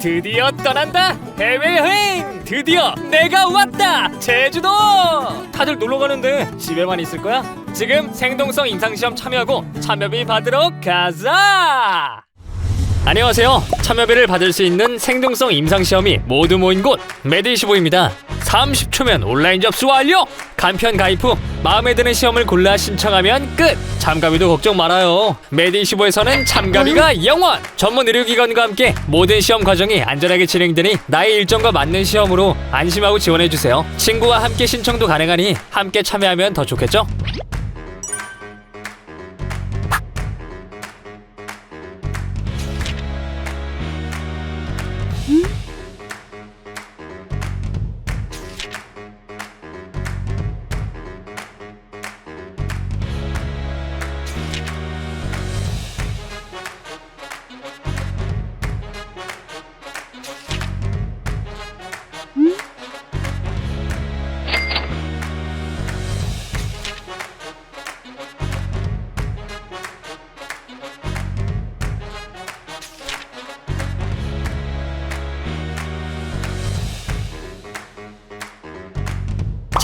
드디어 떠난다. 해외여행! 드디어 내가 왔다! 제주도! 다들 놀러 가는데 집에만 있을 거야? 지금 생동성 임상시험 참여하고 참여비 받으러 가자! 안녕하세요. 참여비를 받을 수 있는 생동성 임상시험이 모두 모인 곳 매드25입니다 30초면 온라인 접수 완료! 간편 가입 후 마음에 드는 시험을 골라 신청하면 끝! 참가비도 걱정 말아요. 매드25에서는 참가비가 영원! 전문 의료기관과 함께 모든 시험 과정이 안전하게 진행되니 나의 일정과 맞는 시험으로 안심하고 지원해주세요. 친구와 함께 신청도 가능하니 함께 참여하면 더 좋겠죠?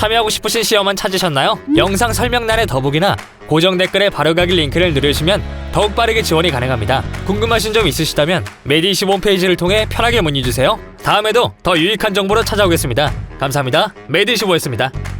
참여하고 싶으신 시험은 찾으셨나요? 영상 설명란의 더보기나 고정 댓글에 바로가기 링크를 누르시면 더욱 빠르게 지원이 가능합니다. 궁금하신 점 있으시다면 메디25 홈페이지를 통해 편하게 문의 주세요. 다음에도 더 유익한 정보로 찾아오겠습니다. 감사합니다. 메디25였습니다.